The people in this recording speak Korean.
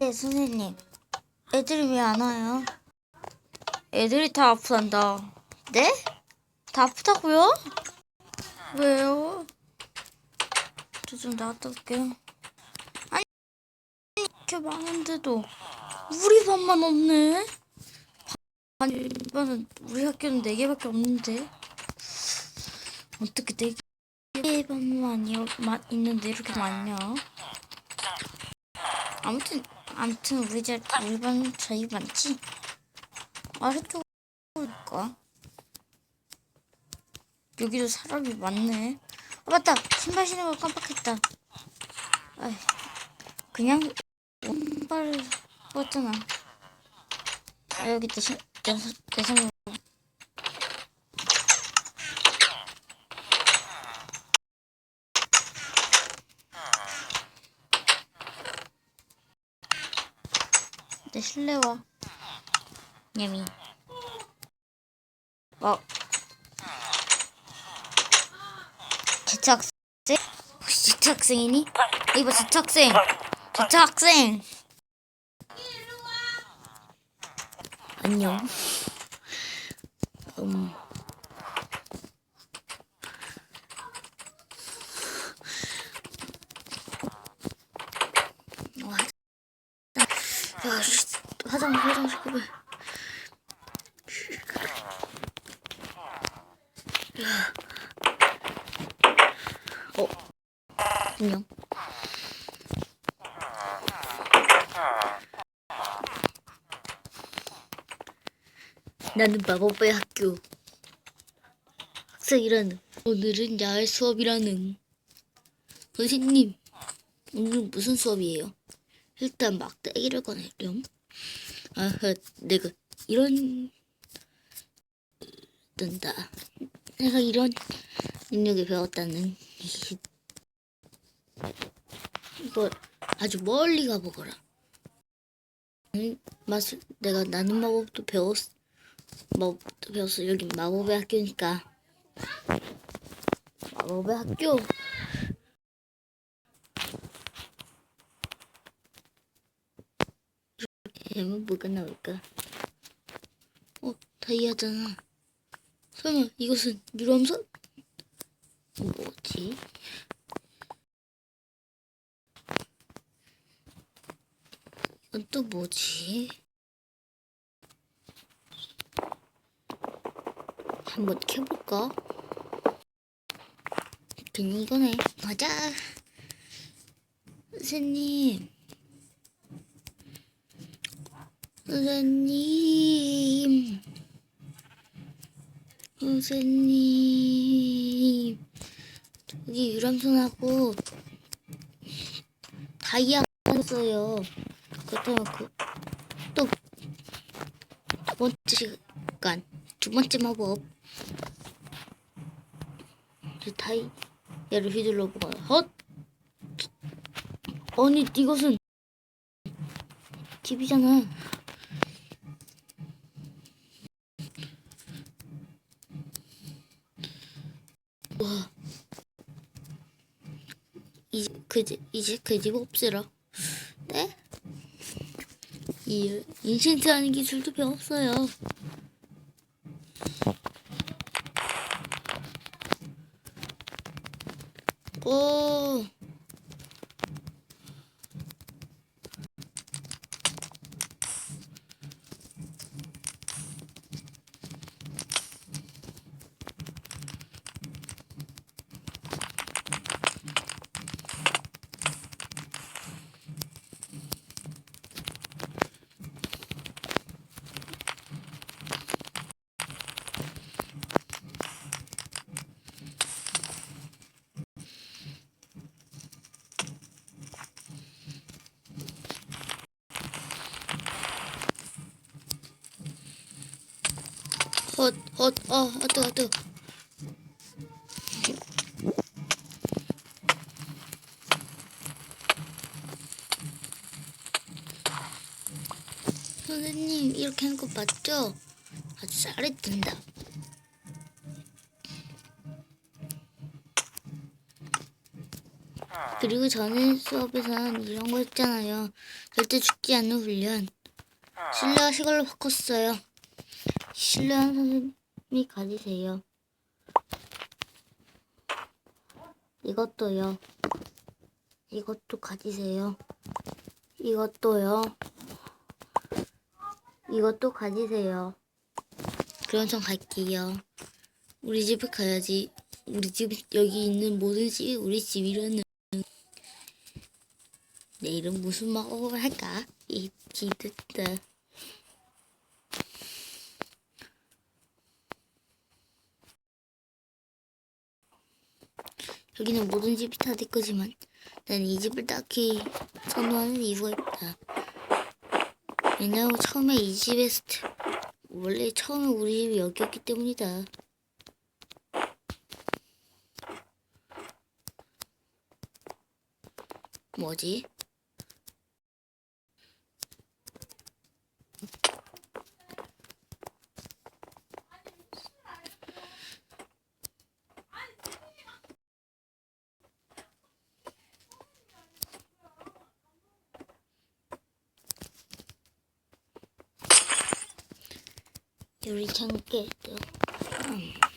네, 선생님. 애들이 왜 안 와요? 애들이 다 아프단다. 네? 다 아프다고요? 왜요? 저 좀 나갔다 올게요. 아니, 이렇게 많은데도 우리 반만 없네? 아니, 반은 우리 학교는 네 개밖에 없는데. 어떻게 네개 반만 이- 마- 있는데 이렇게 많냐? 아무튼 아무튼 우리 자 우리 반 자유 많지? 아래쪽일까? 여기도 사람이 많네. 아, 맞다 신발 신는 거 깜빡했다. 아이, 그냥 신발을 벗잖아. 아 여기 있다 신 명. 내 실내와 냠이. 어. 학생? 혹시 지차 학생. 지차 학생. 안녕. 음 와, 야, 씨, 화장, 화장실 급해. 어, 안녕. 나는 마법의 학교 학생이라는 오늘은 야외 수업이라는 선생님 오늘 무슨 수업이에요? 일단 막대기를 꺼내렴. 아, 내가 이런 뜬다. 내가 이런 능력을 배웠다는 이- 이거 아주 멀리 가보거라. 음, 마술 내가 나는 마법도 배웠 마법도 배웠어. 여기 마법의 학교니까 마법의 학교. 그러면 뭐가 나올까? 어, 다이아잖아. 설마 이것은 유람선? 뭐지? 이건 또 뭐지? 한번 켜볼까? 그냥 이거네. 가자. 선생님. 선생님. 선생님. 저기 유람선하고 다이아 있어요. 그렇다면 그, 또, 두 번째 시간, 두 번째 마법. 저 다이아를 휘둘러 보거나, 헛! 아니, 이것은 TV잖아. 와. 이제 그 집, 이제 그 집 없애라. 네? 이 인챈트 하는 기술도 배웠어요. 오. 헛, 헛, 어, 아, 뜨거, 뜨거. 선생님, 이렇게 하는 거 맞죠? 아주 잘했단다. 그리고 저는 수업에서는 이런 거 했잖아요. 절대 죽지 않는 훈련. 신뢰와 시걸로 바꿨어요. 신뢰한 선생님이 가지세요. 이것도요. 이것도 가지세요. 이것도요. 이것도 가지세요. 그럼 전 갈게요. 우리 집에 가야지. 우리 집 여기 있는 모든 집이 우리 집이라는. 내일은 무슨 먹어를 할까? 이 기대다. 여기는 모든 집이 다 내 거지만 난이 집을 딱히 선호하는 이유가 있다. 왜냐면 처음에 이 집에서 태- 원래 처음에 우리 집이 여기였기 때문이다. 뭐지? 창 깨져. 음.